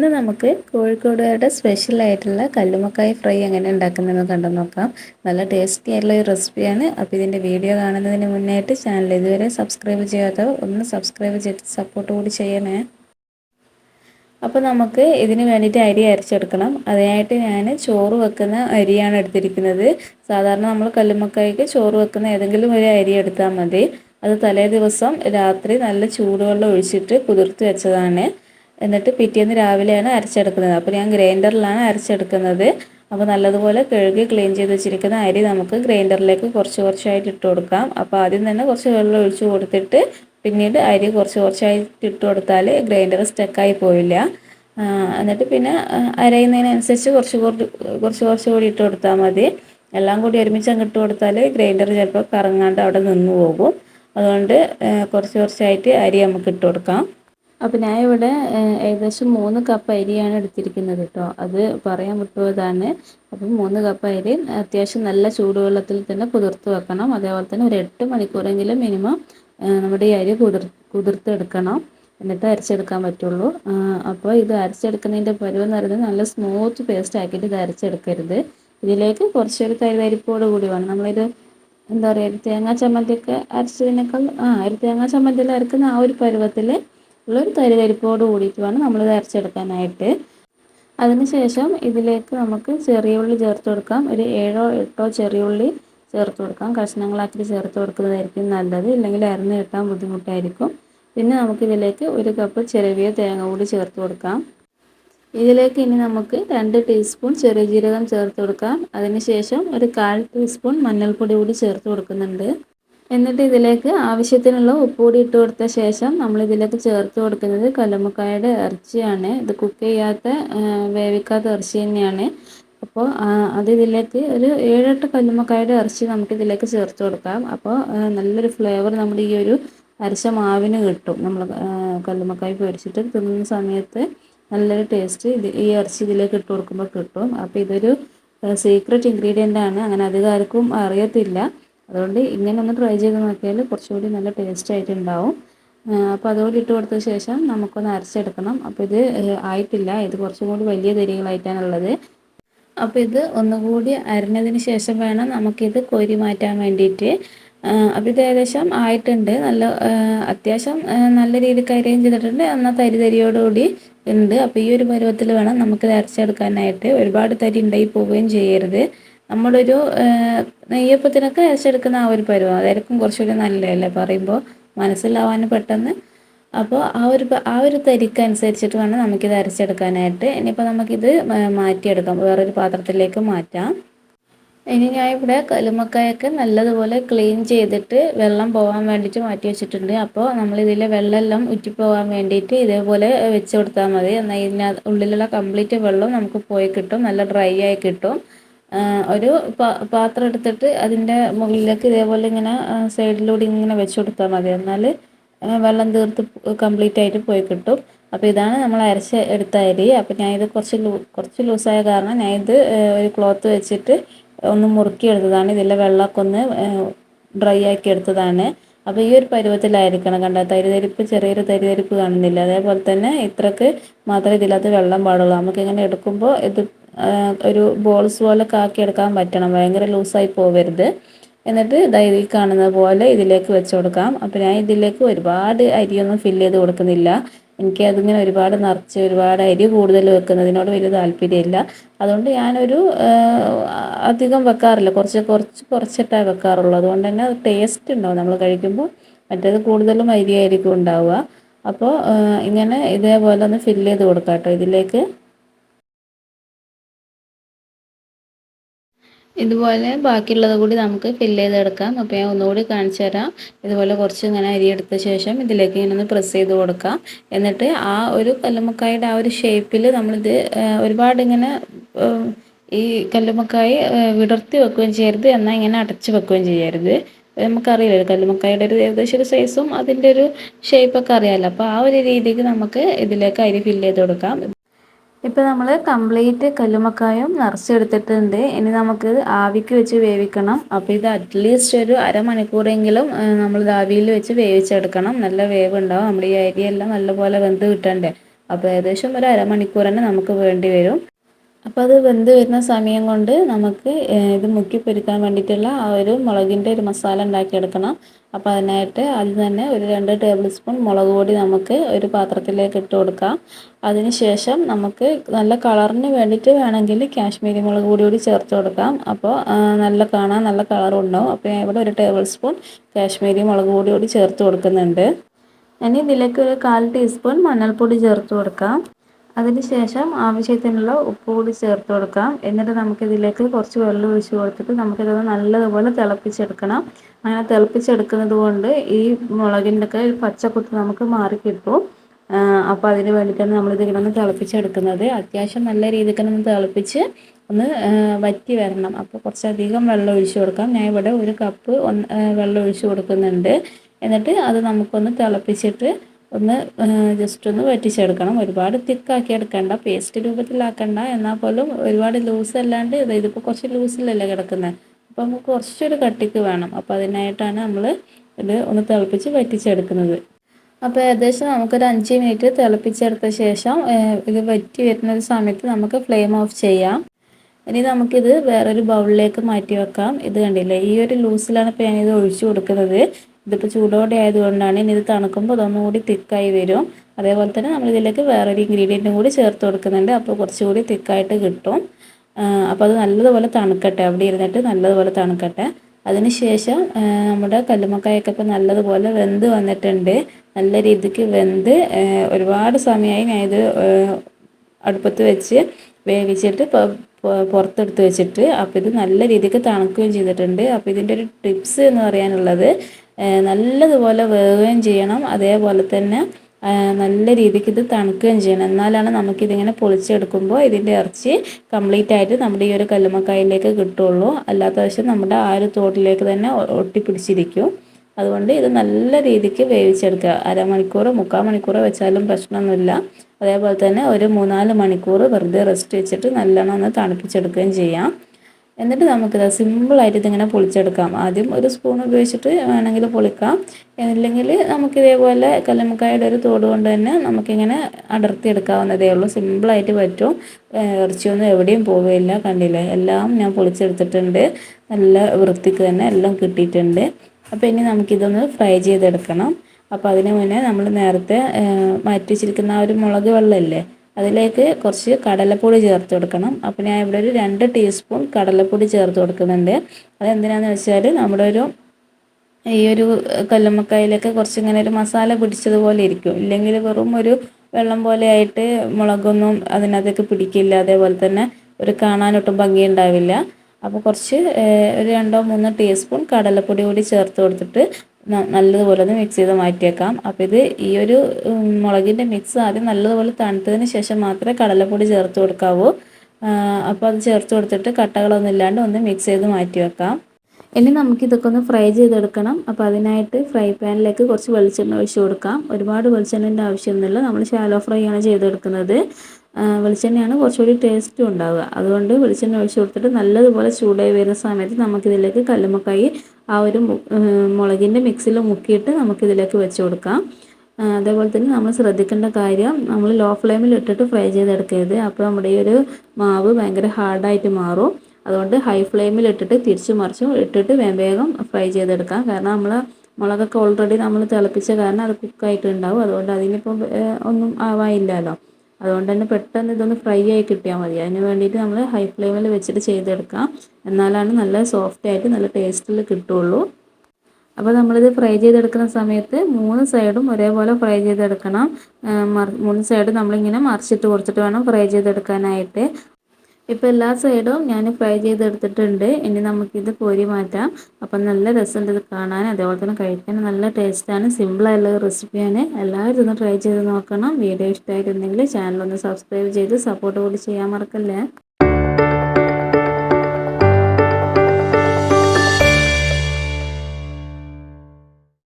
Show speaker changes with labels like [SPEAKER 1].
[SPEAKER 1] ഇന്ന് നമുക്ക് കോഴിക്കോടുകാരുടെ സ്പെഷ്യൽ ആയിട്ടുള്ള കല്ലുമക്കായ ഫ്രൈ എങ്ങനെ ഉണ്ടാക്കുന്നതെന്ന് കണ്ടു നോക്കാം. നല്ല ടേസ്റ്റി ആയിട്ടുള്ള ഒരു റെസിപ്പിയാണ് അപ്പോൾ ഇതിന്റെ വീഡിയോ കാണുന്നതിന് മുന്നായിട്ട് ചാനൽ ഇതുവരെ സബ്സ്ക്രൈബ് ചെയ്യാത്തവർ ഒന്ന് സബ്സ്ക്രൈബ് ചെയ്ത് സപ്പോർട്ട് കൂടി ചെയ്യണേ. അപ്പോൾ നമുക്ക് ഇതിന് വേണ്ടിയിട്ട് അരി അരച്ചെടുക്കണം. അതിനായിട്ട് ഞാൻ ചോറ് വെക്കുന്ന അരിയാണ് എടുത്തിരിക്കുന്നത്. സാധാരണ നമ്മൾ കല്ലുമക്കായ്ക്ക് ചോറ് വെക്കുന്ന ഏതെങ്കിലും ഒരു അരി എടുത്താൽ മതി. അത് തലേ ദിവസം രാത്രി നല്ല ചൂടുവെള്ളം ഒഴിച്ചിട്ട് കുതിർത്ത് വെച്ചതാണ്. എന്നിട്ട് പിറ്റേന്ന് രാവിലെയാണ് അരച്ചെടുക്കുന്നത്. അപ്പോൾ ഞാൻ ഗ്രൈൻഡറിലാണ് അരച്ചെടുക്കുന്നത്. അപ്പോൾ നല്ലതുപോലെ കഴുകി ക്ലീൻ ചെയ്ത് വെച്ചിരിക്കുന്ന അരി നമുക്ക് ഗ്രൈൻഡറിലേക്ക് കുറച്ച് കുറച്ചായിട്ട് ഇട്ട് കൊടുക്കാം. അപ്പോൾ ആദ്യം തന്നെ കുറച്ച് വെള്ളം ഒഴിച്ച് കൊടുത്തിട്ട് പിന്നീട് അരി കുറച്ച് കുറച്ചായിട്ട് ഇട്ട് കൊടുത്താൽ ഗ്രൈൻഡർ സ്റ്റക്കായി പോയില്ല എന്നിട്ട് പിന്നെ അരയുന്നതിനനുസരിച്ച് കുറച്ച് കുറച്ച് കുറച്ച് കുറച്ച് കൂടി ഇട്ട് കൊടുത്താൽ മതി. എല്ലാം കൂടി ഒരുമിച്ച് അങ്ങ് ഇട്ട് കൊടുത്താൽ ഗ്രൈൻഡർ ചിലപ്പോൾ കറങ്ങാണ്ട് അവിടെ നിന്ന് പോകും. അതുകൊണ്ട് കുറച്ച് കുറച്ചായിട്ട് അരി നമുക്ക് ഇട്ട് കൊടുക്കാം. അപ്പോൾ ഞാൻ ഇവിടെ ഏകദേശം മൂന്ന് കപ്പ് അരിയാണ് എടുത്തിരിക്കുന്നത് കേട്ടോ അത് പറയാൻ വിട്ടുപോയതാണ് അപ്പം മൂന്ന് കപ്പ് അരി അത്യാവശ്യം നല്ല ചൂടുവെള്ളത്തിൽ തന്നെ കുതിർത്ത് വെക്കണം. അതേപോലെ തന്നെ ഒരു എട്ട് മണിക്കൂറെങ്കിലും മിനിമം നമ്മുടെ ഈ അരി കുതിർ കുതിർത്തെടുക്കണം. എന്നിട്ട് അരച്ചെടുക്കാൻ പറ്റുള്ളൂ. അപ്പോൾ ഇത് അരച്ചെടുക്കുന്നതിന്റെ പരുവെന്ന് പറയുന്നത് നല്ല സ്മൂത്ത് പേസ്റ്റ് ആക്കിയിട്ട് ഇത് അരച്ചെടുക്കരുത്. ഇതിലേക്ക് കുറച്ചൊരു തരിതരിപ്പോട് കൂടി വേണം. നമ്മളിത് എന്താ പറയുക ഒരു തേങ്ങാ ചമ്മന്തിയൊക്കെ അരച്ചതിനേക്കാൾ ആ ഒരു തേങ്ങാ ചമ്മന്തിയിൽ അരക്കുന്ന ആ ഒരു പരുവത്തിൽ ഉള്ളൊരു തരിതരിപ്പോട് കൂടിയിട്ട് വേണം നമ്മൾ അരച്ചെടുക്കാനായിട്ട്. അതിനുശേഷം ഇതിലേക്ക് നമുക്ക് ചെറിയ ഉള്ളി ചേർത്ത് കൊടുക്കാം. ഒരു ഏഴോ എട്ടോ ചെറിയ ഉള്ളി ചേർത്ത് കൊടുക്കാം. കഷ്ണങ്ങളാക്കി ചേർത്ത് കൊടുക്കുന്നതായിരിക്കും നല്ലത്. ഇല്ലെങ്കിൽ അരന്ന് കിട്ടാൻ ബുദ്ധിമുട്ടായിരിക്കും. പിന്നെ നമുക്കിതിലേക്ക് ഒരു കപ്പ് ചെറിയ തേങ്ങ കൂടി ചേർത്ത് കൊടുക്കാം. ഇതിലേക്ക് ഇനി നമുക്ക് രണ്ട് ടീസ്പൂൺ ചെറിയ ജീരകം ചേർത്ത് കൊടുക്കാം. അതിനുശേഷം ഒരു കാൽ ടീസ്പൂൺ മഞ്ഞൾപ്പൊടി കൂടി ചേർത്ത് കൊടുക്കുന്നുണ്ട്. എന്നിട്ട് ഇതിലേക്ക് ആവശ്യത്തിനുള്ള ഉപ്പ് കൂടി ഇട്ട് കൊടുത്ത ശേഷം നമ്മൾ ഇതിലേക്ക് ചേർത്ത് കൊടുക്കുന്നത് കല്ലുമ്മക്കായുടെ ഇറച്ചിയാണ്. ഇത് കുക്ക് ചെയ്യാത്ത വേവിക്കാത്ത ഇറച്ചി തന്നെയാണ്. അപ്പോൾ അത് ഇതിലേക്ക് ഒരു ഏഴെട്ട് കല്ലുമ്മക്കായുടെ ഇറച്ചി നമുക്ക് ഇതിലേക്ക് ചേർത്ത് കൊടുക്കാം. അപ്പോൾ നല്ലൊരു ഫ്ലേവർ നമ്മുടെ ഈ ഒരു അരച്ച മാവിന് കിട്ടും. നമ്മൾ കല്ലുമ്മക്കായ് പൊരിച്ചിട്ട് തിന്നുന്ന സമയത്ത് നല്ലൊരു ടേസ്റ്റ് ഇത് ഈ ഇറച്ചി ഇതിലേക്ക് ഇട്ട് കൊടുക്കുമ്പോൾ കിട്ടും. അപ്പോൾ ഇതൊരു സീക്രട്ട് ഇൻഗ്രീഡിയന്റ് ആണ്. അങ്ങനെ അധികം ആർക്കും അറിയത്തില്ല. അതുകൊണ്ട് ഇങ്ങനെ ഒന്ന് ട്രൈ ചെയ്ത് നോക്കിയാൽ കുറച്ചുകൂടി നല്ല ടേസ്റ്റ് ആയിട്ടുണ്ടാവും അപ്പോൾ അതുപോലെ ഇട്ട് കൊടുത്ത ശേഷം നമുക്കൊന്ന് അരച്ചെടുക്കണം. അപ്പോൾ ഇത് ആയിട്ടില്ല. ഇത് കുറച്ചും കൂടി വലിയ തരികളായിട്ടാണുള്ളത്. അപ്പോൾ ഇത് ഒന്നുകൂടി അരിഞ്ഞതിന് ശേഷം വേണം നമുക്കിത് കോരി മാറ്റാൻ വേണ്ടിയിട്ട്. അപ്പോൾ ഇത് ഏകദേശം ആയിട്ടുണ്ട്. നല്ല അത്യാവശ്യം നല്ല രീതിക്ക് അരിയും ചെയ്തിട്ടുണ്ട്. എന്നാൽ തരി തരിയോടുകൂടി ഉണ്ട്. അപ്പോൾ ഈ ഒരു പരുവത്തിൽ വേണം നമുക്കിത് അരച്ചെടുക്കാനായിട്ട്. ഒരുപാട് തരി ഉണ്ടായി പോവുകയും ചെയ്യരുത്. നമ്മളൊരു നെയ്യപ്പത്തിനൊക്കെ അരച്ചെടുക്കുന്ന ആ ഒരു പരുവം. അതായിരിക്കും കുറച്ചുകൂടി നല്ലതല്ലേ പറയുമ്പോൾ മനസ്സിലാവാൻ പെട്ടെന്ന്. അപ്പോൾ ആ ഒരു ആ ഒരു തരിക്ക് അനുസരിച്ചിട്ട് വേണം നമുക്കിത് അരച്ചെടുക്കാനായിട്ട്. ഇനിയിപ്പോൾ നമുക്കിത് മാറ്റിയെടുക്കാം. വേറൊരു പാത്രത്തിലേക്ക് മാറ്റാം. ഇനി ഞാൻ ഇവിടെ കലുമക്കായൊക്കെ നല്ലതുപോലെ ക്ലീൻ ചെയ്തിട്ട് വെള്ളം പോകാൻ വേണ്ടിയിട്ട് മാറ്റി വെച്ചിട്ടുണ്ട്. അപ്പോൾ നമ്മൾ ഇതിലെ വെള്ളമെല്ലാം ഉറ്റിപ്പോകാൻ വേണ്ടിയിട്ട് ഇതേപോലെ വെച്ച് കൊടുത്താൽ മതി. എന്നാൽ ഇതിന് ഉള്ളിലുള്ള കംപ്ലീറ്റ് വെള്ളം നമുക്ക് പോയി കിട്ടും. നല്ല ഡ്രൈ ആയി കിട്ടും. ഒരു പാത്രം എടുത്തിട്ട് അതിന്റെ മുകളിലേക്ക് ഇതേപോലെ ഇങ്ങനെ സൈഡിലൂടെ ഇങ്ങനെ വെച്ച് കൊടുത്താൽ മതി. എന്നാൽ വെള്ളം തീർത്ത് കംപ്ലീറ്റ് ആയിട്ട് പോയി കിട്ടും. അപ്പോൾ ഇതാണ് നമ്മൾ അരച്ച് എടുത്ത അരി. അപ്പോൾ ഞാൻ ഇത് കുറച്ച് ലൂ കുറച്ച് ലൂസായ കാരണം ഞാൻ ഇത് ഒരു ക്ലോത്ത് വെച്ചിട്ട് ഒന്ന് മുറുക്കി എടുത്തതാണ്. ഇതിലെ വെള്ളമൊക്കെ ഒന്ന് ഡ്രൈ ആക്കി എടുത്തതാണ്. അപ്പോൾ ഈ ഒരു പരുവത്തിലായിരിക്കണം കണ്ട. തരിതരിപ്പ് ചെറിയൊരു തരിതരിപ്പ് കാണുന്നില്ല. അതേപോലെ തന്നെ ഇത്രക്ക് മാത്രമേ ഇതിനകത്ത് വെള്ളം പാടുള്ളൂ. നമുക്കിങ്ങനെ എടുക്കുമ്പോൾ ഇത് ഒരു ബോൾസ് പോലെ കാക്കി എടുക്കാൻ പറ്റണം. ഭയങ്കര ലൂസായി പോവരുത്. എന്നിട്ട് ഇതായി കാണുന്ന പോലെ ഇതിലേക്ക് വെച്ച് കൊടുക്കാം. അപ്പോൾ ഞാൻ ഇതിലേക്ക് ഒരുപാട് അരിയൊന്നും ഫില്ല് ചെയ്ത് കൊടുക്കുന്നില്ല. എനിക്ക് അതിങ്ങനെ ഒരുപാട് നിറച്ച് ഒരുപാട് അരി കൂടുതൽ വെക്കുന്നതിനോട് വലിയ താല്പര്യമില്ല. അതുകൊണ്ട് ഞാനൊരു അധികം വെക്കാറില്ല. കുറച്ച് കുറച്ച് കുറച്ചിട്ടാണ് വെക്കാറുള്ളൂ. അതുകൊണ്ട് തന്നെ ടേസ്റ്റ് ഉണ്ടാവും. നമ്മൾ കഴിക്കുമ്പോൾ മറ്റേത് കൂടുതലും അരിയായിരിക്കും ഉണ്ടാവുക. അപ്പോൾ ഇങ്ങനെ ഇതേപോലെ ഒന്ന് ഫില്ല് ചെയ്ത് കൊടുക്കാം കേട്ടോ ഇതിലേക്ക്. ഇതുപോലെ ബാക്കിയുള്ളത് കൂടി നമുക്ക് ഫില്ല് ചെയ്തെടുക്കാം. അപ്പോൾ ഞാൻ ഒന്നുകൂടി കാണിച്ചു തരാം. ഇതുപോലെ കുറച്ച് ഇങ്ങനെ അരി എടുത്ത ശേഷം ഇതിലേക്ക് ഇങ്ങനെ ഒന്ന് പ്രസ് ചെയ്ത് കൊടുക്കാം. എന്നിട്ട് ആ ഒരു കല്ലുമ്മക്കായുടെ ആ ഒരു ഷേപ്പിൽ നമ്മളിത് ഒരുപാട് ഇങ്ങനെ ഈ കല്ലുമ്മക്കായ വിടർത്തി വെക്കുകയും ചെയ്യരുത്. എന്നാൽ ഇങ്ങനെ അടച്ച് വെക്കുകയും ചെയ്യരുത്. നമുക്കറിയില്ല. കല്ലുമക്കായുടെ ഒരു ഏകദേശം ഒരു സൈസും അതിന്റെ ഒരു ഷേപ്പൊക്കെ അറിയാമല്ലോ അപ്പോൾ ആ ഒരു രീതിക്ക് നമുക്ക് ഇതിലേക്ക് അരി ഫില്ല് ചെയ്ത് കൊടുക്കാം. ഇപ്പോൾ നമ്മൾ കംപ്ലീറ്റ് കല്ലുമക്കായും നിറച്ചെടുത്തിട്ടുണ്ട്. ഇനി നമുക്ക് ആവിക്ക് വെച്ച് വേവിക്കണം. അപ്പോൾ ഇത് അറ്റ്ലീസ്റ്റ് ഒരു അരമണിക്കൂറെങ്കിലും നമ്മൾ ആവിയിൽ വെച്ച് വേവിച്ചെടുക്കണം. നല്ല വേവ് ഉണ്ടാവും നമ്മുടെ ഈ അരിയെല്ലാം നല്ലപോലെ വെന്ത് കിട്ടണ്ടേ. അപ്പോൾ ഏകദേശം ഒരു അരമണിക്കൂർ തന്നെ നമുക്ക് വേണ്ടി വരും. അപ്പോൾ അത് വെന്ത് വരുന്ന സമയം കൊണ്ട് നമുക്ക് ഇത് മുക്കി പൊരിക്കാൻ വേണ്ടിയിട്ടുള്ള ആ ഒരു മുളകിന്റെ ഒരു മസാല ഉണ്ടാക്കിയെടുക്കണം. അപ്പോൾ അതിനായിട്ട് അതിൽ തന്നെ ഒരു രണ്ട് ടേബിൾ സ്പൂൺ മുളക് പൊടി നമുക്ക് ഒരു പാത്രത്തിലേക്ക് ഇട്ട് കൊടുക്കാം. അതിന് ശേഷം നമുക്ക് നല്ല കളറിന് വേണ്ടിയിട്ട് വേണമെങ്കിൽ കാശ്മീരി മുളക് പൊടി കൂടി ചേർത്ത് കൊടുക്കാം. അപ്പോൾ നല്ല കാണാൻ നല്ല കളറും ഉണ്ടാവും. അപ്പോൾ ഇവിടെ ഒരു ടേബിൾ സ്പൂൺ കാശ്മീരി മുളക് പൊടി കൂടി ചേർത്ത് കൊടുക്കുന്നുണ്ട്. ഇനി ഇതിലേക്ക് ഒരു കാൽ ടീസ്പൂൺ മഞ്ഞൾപ്പൊടി ചേർത്ത് കൊടുക്കാം. അതിനുശേഷം ആവശ്യത്തിനുള്ള ഉപ്പ് കൂടി ചേർത്ത് കൊടുക്കാം എന്നിട്ട് നമുക്കിതിലേക്ക് കുറച്ച് വെള്ളം ഒഴിച്ച് കൊടുത്തിട്ട് നമുക്കിതൊന്ന് നല്ലതുപോലെ തിളപ്പിച്ചെടുക്കണം. അങ്ങനെ തിളപ്പിച്ചെടുക്കുന്നത് കൊണ്ട് ഈ മുളകിന്റെ ഒക്കെ പച്ചക്കുത്ത് നമുക്ക് മാറി കിട്ടും. അപ്പോൾ അതിന് വേണ്ടിയിട്ടാണ് നമ്മളിത് ഇങ്ങനെ ഒന്ന് തിളപ്പിച്ചെടുക്കുന്നത്. അത്യാവശ്യം നല്ല രീതിക്ക് ഒന്ന് തിളപ്പിച്ച് ഒന്ന് വറ്റി വരണം. അപ്പോൾ കുറച്ചധികം വെള്ളം ഒഴിച്ച് കൊടുക്കാം. ഞാൻ ഇവിടെ ഒരു കപ്പ് വെള്ളം ഒഴിച്ച് കൊടുക്കുന്നുണ്ട്. എന്നിട്ട് അത് നമുക്കൊന്ന് തിളപ്പിച്ചിട്ട് ഒന്ന് ജസ്റ്റ് ഒന്ന് വറ്റിച്ചെടുക്കണം. ഒരുപാട് തിക്കാക്കി എടുക്കണ്ട പേസ്റ്റ് രൂപത്തിലാക്കണ്ട. എന്നാൽ പോലും ഒരുപാട് ലൂസ് അല്ലാണ്ട് ഇതിപ്പോൾ കുറച്ച് ലൂസിലല്ലേ കിടക്കുന്നത് അപ്പോൾ നമുക്ക് കുറച്ചൊരു കട്ടിക്ക് വേണം. അപ്പോൾ അതിനായിട്ടാണ് നമ്മൾ ഇത് ഒന്ന് തിളപ്പിച്ച് വറ്റിച്ചെടുക്കുന്നത്. അപ്പോൾ ഏകദേശം നമുക്കൊരു അഞ്ച് മിനിറ്റ് തിളപ്പിച്ചെടുത്ത ശേഷം ഇത് വറ്റി വരുന്ന ഒരു സമയത്ത് നമുക്ക് ഫ്ലെയിം ഓഫ് ചെയ്യാം. ഇനി നമുക്കിത് വേറൊരു ബൗളിലേക്ക് മാറ്റി വെക്കാം. ഇത് കണ്ടില്ലേ ഈ ഒരു ലൂസിലാണ് ഇപ്പോൾ ഞാനിത് ഒഴിച്ചു കൊടുക്കുന്നത്. ഇതിപ്പോൾ ചൂടോടെ ആയതുകൊണ്ടാണ് ഇനി ഇത് തണുക്കുമ്പോൾ അതൊന്നുകൂടി തിക്കായി വരും. അതേപോലെ തന്നെ നമ്മൾ ഇതിലേക്ക് വേറൊരു ഇൻഗ്രീഡിയന്റും കൂടി ചേർത്ത് കൊടുക്കുന്നുണ്ട്. അപ്പോൾ കുറച്ചുകൂടി തിക്കായിട്ട് കിട്ടും. അപ്പോൾ അത് നല്ലതുപോലെ തണുക്കട്ടെ. അവിടെ ഇരുന്നിട്ട് നല്ലതുപോലെ തണുക്കട്ടെ. അതിന് ശേഷം നമ്മുടെ കല്ലുമക്കായൊക്കെ ഇപ്പോൾ നല്ലതുപോലെ വെന്ത് വന്നിട്ടുണ്ട്. നല്ല രീതിക്ക് വെന്ത് ഒരുപാട് സമയമായി ഞാൻ ഇത് അടുപ്പത്ത് വെച്ച് വേവിച്ചിട്ട് പുറത്തെടുത്ത് വെച്ചിട്ട് അപ്പോൾ ഇത് നല്ല രീതിക്ക് തണുക്കുകയും ചെയ്തിട്ടുണ്ട്. അപ്പോൾ ഇതിന്റെ ഒരു ടിപ്സ് എന്ന് പറയാനുള്ളത് നല്ലതുപോലെ വേവുകയും ചെയ്യണം. അതേപോലെ തന്നെ നല്ല രീതിക്ക് ഇത് തണുക്കുകയും ചെയ്യണം. എന്നാലാണ് നമുക്കിതിങ്ങനെ പൊളിച്ചെടുക്കുമ്പോൾ ഇതിന്റെ ഇറച്ചി കംപ്ലീറ്റ് ആയിട്ട് നമ്മുടെ ഈ ഒരു കല്ലുമക്കായിലേക്ക് കിട്ടുള്ളൂ. അല്ലാത്ത പക്ഷേ നമ്മുടെ ആ ഒരു തോട്ടിലേക്ക് തന്നെ ഒട്ടിപ്പിടിച്ചിരിക്കും. അതുകൊണ്ട് ഇത് നല്ല രീതിക്ക് വേവിച്ചെടുക്കുക. അരമണിക്കൂർ മുക്കാൽ മണിക്കൂർ വെച്ചാലും പ്രശ്നമൊന്നുമില്ല. അതേപോലെ തന്നെ ഒരു മൂന്നാൽ മണിക്കൂർ വെറുതെ റെസ്റ്റ് വെച്ചിട്ട് നല്ലോണം ഒന്ന് തണുപ്പിച്ചെടുക്കുകയും ചെയ്യാം. എന്നിട്ട് നമുക്കിത് സിമ്പിളായിട്ട് ഇതിങ്ങനെ പൊളിച്ചെടുക്കാം. ആദ്യം ഒരു സ്പൂൺ ഉപയോഗിച്ചിട്ട് വേണമെങ്കിൽ പൊളിക്കാം. അല്ലെങ്കിൽ നമുക്കിതേപോലെ കല്ലുമ്മക്കായുടെ ഒരു തോട് കൊണ്ട് തന്നെ നമുക്കിങ്ങനെ അടർത്തിയെടുക്കാവുന്നതേ ഉള്ളൂ. സിമ്പിളായിട്ട് പറ്റും. ഇറച്ചിയൊന്നും എവിടെയും പോവുകയില്ല കണ്ടില്ലേ? എല്ലാം ഞാൻ പൊളിച്ചെടുത്തിട്ടുണ്ട്. നല്ല വൃത്തിക്ക് തന്നെ എല്ലാം കിട്ടിയിട്ടുണ്ട്. അപ്പോൾ ഇനി നമുക്കിതൊന്ന് ഫ്രൈ ചെയ്തെടുക്കണം. അപ്പോൾ അതിന് മുന്നേ നമ്മൾ നേരത്തെ മാറ്റി വെച്ചിരിക്കുന്ന ആ ഒരു മുളക് വെള്ളമില്ലേ? അതിലേക്ക് കുറച്ച് കടലപ്പൊടി ചേർത്ത് കൊടുക്കണം. അപ്പോൾ ഞാൻ ഇവിടെ ഒരു രണ്ട് ടീസ്പൂൺ കടലപ്പൊടി ചേർത്ത് കൊടുക്കുന്നുണ്ട്. അതെന്തിനാന്ന് വെച്ചാൽ നമ്മുടെ ഒരു ഈ ഒരു കല്ലുമ്മക്കായിലൊക്കെ കുറച്ച് ഇങ്ങനെ ഒരു മസാല പിടിച്ചതുപോലെ ഇരിക്കും. ഇല്ലെങ്കിൽ വെറും ഒരു വെള്ളം പോലെ ആയിട്ട് മുളകൊന്നും അതിനകത്തേക്ക് പിടിക്കില്ല. അതേപോലെ തന്നെ ഒരു കാണാനൊട്ടും ഭംഗിയുണ്ടാവില്ല അപ്പോൾ കുറച്ച് ഒരു രണ്ടോ മൂന്നോ ടീസ്പൂൺ കടലപ്പൊടി കൂടി ചേർത്ത് കൊടുത്തിട്ട് നല്ലതുപോലെ ഒന്ന് മിക്സ് ചെയ്ത് മാറ്റിയേക്കാം. അപ്പോൾ ഇത് ഈ ഒരു മുളകിന്റെ മിക്സ് ആദ്യം നല്ലതുപോലെ തണുത്തതിന് ശേഷം മാത്രമേ കടലപ്പൊടി ചേർത്ത് കൊടുക്കാവൂ. അപ്പോൾ അത് ചേർത്ത് കൊടുത്തിട്ട് കട്ടകളൊന്നും ഇല്ലാണ്ട് ഒന്ന് മിക്സ് ചെയ്ത് മാറ്റി വെക്കാം ഇനി നമുക്ക് ഇതൊക്കെ ഒന്ന് ഫ്രൈ ചെയ്തെടുക്കണം. അപ്പോൾ അതിനായിട്ട് ഫ്രൈ പാനിലേക്ക് കുറച്ച് വെളിച്ചെണ്ണ ഒഴിച്ച് കൊടുക്കാം. ഒരുപാട് വെളിച്ചെണ്ണേന്റെ ആവശ്യമൊന്നുമില്ല നമ്മൾ ഷാലോ ഫ്രൈ ആണ് ചെയ്തെടുക്കുന്നത്. വെളിച്ചെണ്ണയാണ് കുറച്ചുകൂടി ടേസ്റ്റും ഉണ്ടാവുക. അതുകൊണ്ട് വെളിച്ചെണ്ണ ഒഴിച്ച് കൊടുത്തിട്ട് നല്ലതുപോലെ ചൂടായി വരുന്ന സമയത്ത് നമുക്കിതിലേക്ക് കല്ലുമ്മക്കായി ആ ഒരു മുളകിന്റെ മിക്സിയിൽ മുക്കിയിട്ട് നമുക്കിതിലേക്ക് വെച്ച് കൊടുക്കാം. അതേപോലെ തന്നെ നമ്മൾ ശ്രദ്ധിക്കേണ്ട കാര്യം നമ്മൾ ലോ ഫ്ലെയിമിൽ ഇട്ടിട്ട് ഫ്രൈ ചെയ്തെടുക്കരുത്. അപ്പോൾ നമ്മുടെ ഈ ഒരു മാവ് ഭയങ്കര ഹാർഡായിട്ട് മാറും. അതുകൊണ്ട് ഹൈ ഫ്ലെയിമിൽ ഇട്ടിട്ട് തിരിച്ചു മറിച്ചു ഇട്ടിട്ട് വേഗം ഫ്രൈ ചെയ്തെടുക്കാം. കാരണം നമ്മൾ മുളകൊക്കെ ഓൾറെഡി നമ്മൾ തിളപ്പിച്ച കാരണം അത് കുക്കായിട്ടുണ്ടാവും അതുകൊണ്ട് അതിനിപ്പോൾ ഒന്നും ആവാനില്ലല്ലോ. അതുകൊണ്ട് തന്നെ പെട്ടെന്ന് ഇതൊന്ന് ഫ്രൈ ആയി കിട്ടിയാൽ മതി. അതിന് വേണ്ടിയിട്ട് നമ്മൾ ഹൈ ഫ്ലെയിമിൽ വെച്ചിട്ട് ചെയ്തെടുക്കാം. എന്നാലാണ് നല്ല സോഫ്റ്റ് ആയിട്ട് നല്ല ടേസ്റ്റിൽ കിട്ടുള്ളൂ. അപ്പോൾ നമ്മളിത് ഫ്രൈ ചെയ്തെടുക്കുന്ന സമയത്ത് മൂന്ന് സൈഡും ഒരേപോലെ ഫ്രൈ ചെയ്തെടുക്കണം. മൂന്ന് സൈഡും നമ്മളിങ്ങനെ മറിച്ചിട്ട് കൊടുത്തിട്ട് വേണം ഫ്രൈ ചെയ്തെടുക്കാനായിട്ട്. ഇപ്പോൾ എല്ലാ സൈഡും ഞാൻ ഫ്രൈ ചെയ്തെടുത്തിട്ടുണ്ട്. ഇനി നമുക്കിത് കോരി മാറ്റാം. അപ്പം നല്ല രസമുണ്ട് ഇത് കാണാൻ. അതേപോലെ തന്നെ കഴിക്കാൻ നല്ല ടേസ്റ്റാണ്. സിമ്പിളായുള്ള റെസിപ്പിയാണ്. എല്ലാവരും ഇതൊന്ന് ട്രൈ ചെയ്ത് നോക്കണം. വീഡിയോ ഇഷ്ടമായിട്ടുണ്ടെങ്കിൽ ചാനൽ ഒന്ന് സബ്സ്ക്രൈബ് ചെയ്ത് സപ്പോർട്ട് കൂടി ചെയ്യാൻ മറക്കല്ലേ.